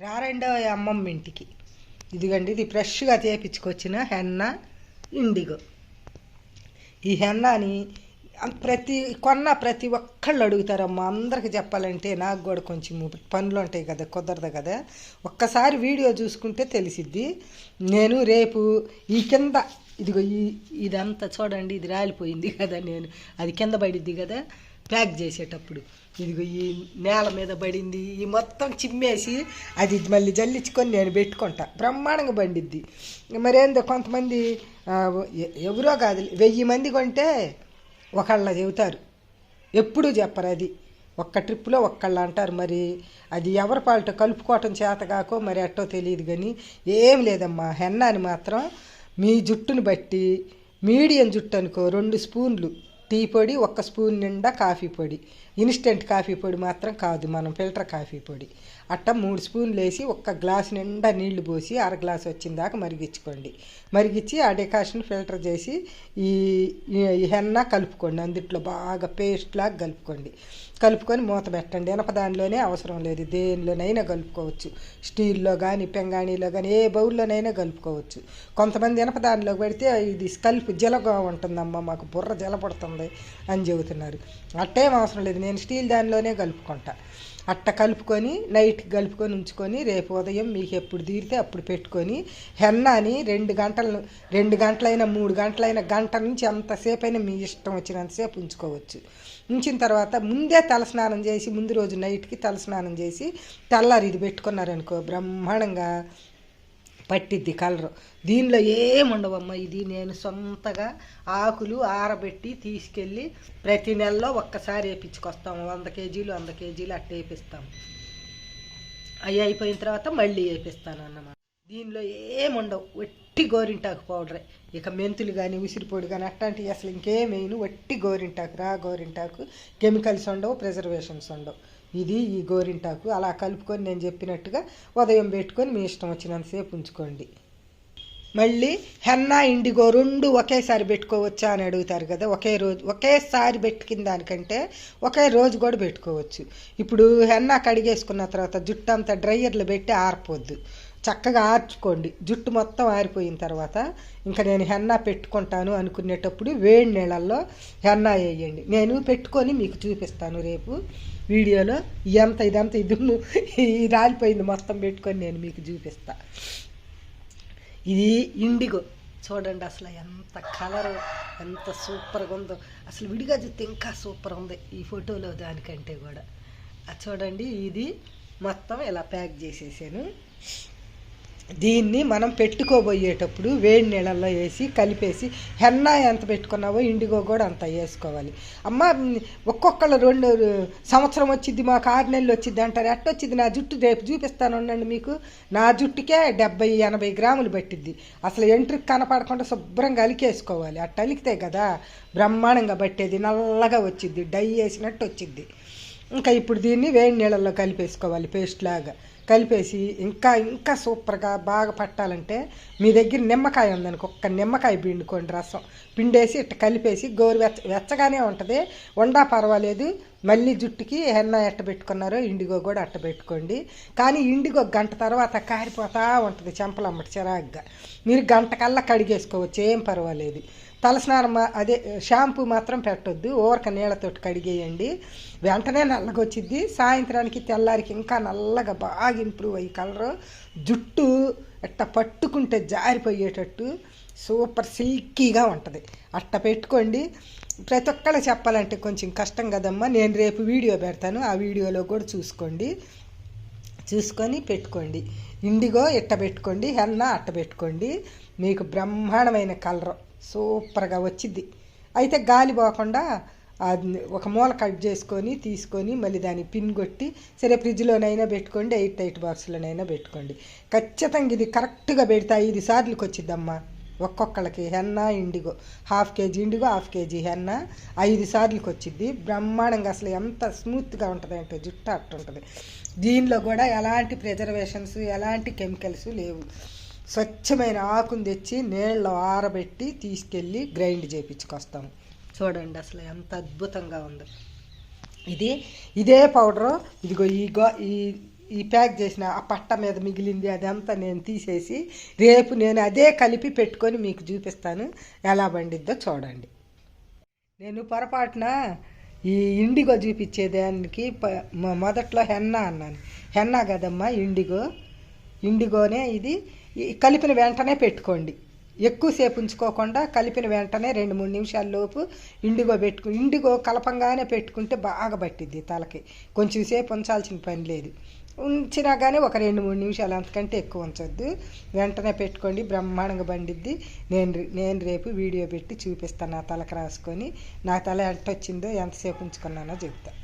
రారెండో అమ్మమ్మ ఇంటికి. ఇదిగండి ఇది ఫ్రెష్గా చేపించుకొచ్చిన హెన్న ఇండిగో. ఈ హెన్నాని ప్రతి కొన్న ప్రతి ఒక్కళ్ళు అడుగుతారమ్మా. అందరికి చెప్పాలంటే నాకు కూడా కొంచెం పనులు ఉంటాయి కదా కుదరదు కదా. ఒక్కసారి వీడియో చూసుకుంటే తెలిసిద్ది. నేను రేపు ఈ కింద ఇదిగో ఈ ఇదంతా చూడండి ఇది రాలిపోయింది కదా నేను. అది కింద పడిద్ది కదా ప్యాక్ చేసేటప్పుడు. ఇదిగో ఈ నేల మీద పడింది. ఈ మొత్తం చిమ్మేసి అది మళ్ళీ జల్లించుకొని నేను పెట్టుకుంటా. బ్రహ్మాండంగా పండిద్ది. మరేందో కొంతమంది ఎవరో కాదు వెయ్యి మంది కొంటే ఒకళ్ళ చెబుతారు. ఎప్పుడూ చెప్పరు అది. ఒక్క ట్రిప్లో ఒక్కళ్ళు అంటారు మరి. అది ఎవరి పాలట కలుపుకోవటం చేత కాకో మరి ఎట్టో తెలియదు కానీ ఏం లేదమ్మా. హెన్నాని మాత్రం మీ జుట్టుని బట్టి మీడియం జుట్టు అనుకో రెండు స్పూన్లు. టీ పొడి ఒక్క స్పూన్ నిండా కాఫీ పొడి. ఇన్స్టెంట్ కాఫీ పొడి మాత్రం కాదు మనం ఫిల్టర్ కాఫీ పొడి. అట్ట మూడు స్పూన్లు వేసి ఒక్క గ్లాస్ నిండా నీళ్ళు పోసి అర గ్లాస్ వచ్చిన దాకా మరిగించుకోండి. మరిగించి ఆ డికాషన్ ఫిల్టర్ చేసి ఈ హెన్న కలుపుకోండి. అందుట్లో బాగా పేస్ట్ లాగా కలుపుకోండి. కలుపుకొని మూత పెట్టండి. ఎనప దానిలోనే అవసరం లేదు. దేనిలోనైనా కలుపుకోవచ్చు. స్టీల్లో కానీ పెంగాణీలో కానీ ఏ బౌల్లోనైనా కలుపుకోవచ్చు. కొంతమంది ఎనప దానిలో పెడితే ఇది స్కల్ప్ జలగా ఉంటుందమ్మా మాకు బుర్ర జల పడుతుంది అని చెబుతున్నారు. అట్టేం అవసరం లేదు. నేను స్టీల్ దానిలోనే కలుపుకుంటా. అట్ట కలుపుకొని నైట్ కలుపుకొని ఉంచుకొని రేపు ఉదయం మీకు ఎప్పుడు తీరితే అప్పుడు పెట్టుకొని హెన్నాని రెండు గంటలు రెండు గంటలైనా మూడు గంటలైనా గంట నుంచి ఎంతసేపు అయినా మీ ఇష్టం వచ్చినంతసేపు ఉంచుకోవచ్చు. ఉంచిన తర్వాత ముందే తలస్నానం చేసి ముందు రోజు నైట్కి తలస్నానం చేసి తెల్లారి ఇది పెట్టుకున్నారనుకో బ్రహ్మాండంగా పట్టిద్ది కలరు. దీనిలో ఏముండవమ్మా ఇది? నేను సొంతగా ఆకులు ఆరబెట్టి తీసుకెళ్ళి ప్రతి నెలలో ఒక్కసారి వేపించుకొస్తాము వంద కేజీలు వంద కేజీలు అట్ట వేపిస్తాము అవి అయిపోయిన తర్వాత మళ్ళీ వేపిస్తాను అన్నమాట దీనిలో ఏముండవు. వట్టి గోరింటాకు పౌడరే. ఇక మెంతులు కానీ ఉసిరిపొడి కానీ అట్లాంటివి అసలు ఇంకేం వేయను. వట్టి గోరింటాకు రా గోరింటాకు. కెమికల్స్ ఉండవు ప్రిజర్వేషన్స్ ఉండవు. ఇది ఈ గోరింటాకు. అలా కలుపుకొని నేను చెప్పినట్టుగా ఉదయం పెట్టుకొని మీ ఇష్టం వచ్చినంతసేపు ఉంచుకోండి. మళ్ళీ హెన్నా ఇండిగో రెండు ఒకేసారి పెట్టుకోవచ్చా అని అడుగుతారు కదా. ఒకే రోజు ఒకేసారి పెట్టుకిన దానికంటే ఒకే రోజు కూడా పెట్టుకోవచ్చు. ఇప్పుడు హెన్నా కడిగేసుకున్న తర్వాత జుట్టు అంతా డ్రైయర్లో పెట్టి ఆరిపోద్దు. చక్కగా ఆర్చుకోండి. జుట్టు మొత్తం ఆరిపోయిన తర్వాత ఇంకా నేను హెన్నా పెట్టుకుంటాను అనుకునేటప్పుడు వేడి నీళ్ళల్లో హెన్నా వేయండి. నేను పెట్టుకొని మీకు చూపిస్తాను రేపు వీడియోలో. ఎంత ఇదంతా ఇది రాలిపోయింది మొత్తం పెట్టుకొని నేను మీకు చూపిస్తాను ఇది ఇండిగో. చూడండి అసలు ఎంత కలర్ ఎంత సూపర్గా ఉందో. అసలు విడిగా చూస్తే ఇంకా సూపర్ ఉంది ఈ ఫోటోలో దానికంటే కూడా. చూడండి ఇది మొత్తం ఇలా ప్యాక్ చేసేసాను. దీన్ని మనం పెట్టుకోబోయేటప్పుడు వేడి నీళ్ళల్లో వేసి కలిపేసి హెన్నా ఎంత పెట్టుకున్నావో ఇండిగో కూడా అంత వేసుకోవాలి. అమ్మ ఒక్కొక్కళ్ళ ఒక్కొక్కళ్ళు రెండు సంవత్సరం వచ్చింది మాకు ఆరు నెలలు వచ్చింది అంటారు. ఎట్ట వచ్చింది? నా జుట్టు రేపు చూపిస్తాను ఉండండి మీకు. నా జుట్టుకే డెబ్బై ఎనభై గ్రాములు పట్టిద్ది. అసలు ఎంట్రికి కనపడకుండా శుభ్రంగా అలికేసుకోవాలి. అట్ట అలికితే కదా బ్రహ్మాండంగా పట్టేది నల్లగా వచ్చింది డై వేసినట్టు వచ్చింది ఇంకా ఇప్పుడు దీన్ని వేడి నీళ్ళల్లో కలిపేసుకోవాలి పేస్ట్ లాగా. కలిపేసి ఇంకా ఇంకా సూపర్గా బాగా పట్టాలంటే మీ దగ్గర నిమ్మకాయ ఉందనుకో ఒక్క నిమ్మకాయ పిండుకోండి రసం. పిండేసి ఇట్ట కలిపేసి గోరు వెచ్చ వెచ్చగానే ఉంటుంది. వండా పర్వాలేదు. మళ్ళీ జుట్టుకి హెన్న ఎట్ట పెట్టుకున్నారో ఇండిగో కూడా అట్ట పెట్టుకోండి. కానీ ఇండిగో గంట తర్వాత కారిపోతా ఉంటుంది చెంపలమ్మటి చిరాగ్గా. మీరు గంట కల్లా కడిగేసుకోవచ్చు ఏం పర్వాలేదు. తలస్నానం మా- అదే షాంపూ మాత్రం పెట్టొద్దు ఓరక నీళ్ళతోటి కడిగేయండి. వెంటనే నల్లగా వచ్చిద్ది సాయంత్రానికి తెల్లారికి ఇంకా నల్లగా బాగా ఇంప్రూవ్ అయ్యి కలరు. జుట్టు అట్ట పట్టుకుంటే జారిపోయేటట్టు సూపర్ సిల్కీగా ఉంటుంది. అట్ట పెట్టుకోండి. ప్రతి ఒక్కళ్ళు చెప్పాలంటే కొంచెం కష్టం కదమ్మా. నేను రేపు వీడియో పెడతాను. ఆ వీడియోలో కూడా చూసుకోండి. చూసుకొని పెట్టుకోండి. ఇండిగో ఇట్ట పెట్టుకోండి. హెన్న అట్ట పెట్టుకోండి. మీకు బ్రహ్మాండమైన కలర్ సూపర్గా వచ్చింది అయితే గాలి పోకుండా ఒక మూల కట్ చేసుకొని తీసుకొని మళ్ళీ దాన్ని పిన్ కొట్టి సరే ఫ్రిడ్జ్లోనైనా పెట్టుకోండి ఎయిట్ ఎయిట్ బాక్స్లోనైనా పెట్టుకోండి. ఖచ్చితంగా ఇది కరెక్ట్గా పెడితే ఐదు సార్లుకి వచ్చిద్దమ్మా ఒక్కొక్కళ్ళకి henna indigo. Half KG indigo half KG henna ఐదు సార్లకి వచ్చింది బ్రహ్మాండంగా అసలు ఎంత స్మూత్గా ఉంటుంది అంటే జుట్టు అట్టుంటుంది దీనిలో కూడా ఎలాంటి ప్రిజర్వేషన్స్ ఎలాంటి కెమికల్స్ లేవు. స్వచ్ఛమైన ఆకును తెచ్చి నీళ్ళలో ఆరబెట్టి తీసుకెళ్ళి గ్రైండ్ చేయించుకొస్తాము చూడండి అసలు ఎంత అద్భుతంగా ఉంది. ఇది ఇదే పౌడరు ఇదిగో ఈ గో ఈ ఈ ప్యాక్ చేసిన ఆ పట్ట మీద మిగిలింది అదంతా నేను తీసేసి రేపు నేను అదే కలిపి పెట్టుకొని మీకు చూపిస్తాను. ఎలా పండిద్దో చూడండి. నేను పొరపాటున ఈ ఇండిగో చూపించేదానికి మొదట్లో హెన్నా అన్నాను. హెన్నా కదమ్మా ఇండిగో. ఇండిగోనే ఇది. ఈ కలిపిన వెంటనే పెట్టుకోండి. ఎక్కువసేపు ఉంచుకోకుండా కలిపిన వెంటనే రెండు మూడు నిమిషాల లోపు ఇండిగో పెట్టుకు ఇండిగో కలపంగానే పెట్టుకుంటే బాగా పట్టిద్ది తలకి. కొంచెం సేపు ఉంచాల్సిన పని లేదు. ఉంచినా కానీ ఒక రెండు మూడు నిమిషాలు అంతకంటే ఎక్కువ ఉంచొద్దు. వెంటనే పెట్టుకోండి బ్రహ్మాండంగా పండిద్ది. నేను నేను రేపు వీడియో పెట్టి చూపిస్తాను నా తలకు రాసుకొని. నా తల ఎంత వచ్చిందో ఎంతసేపు ఉంచుకున్నానో చెప్తాను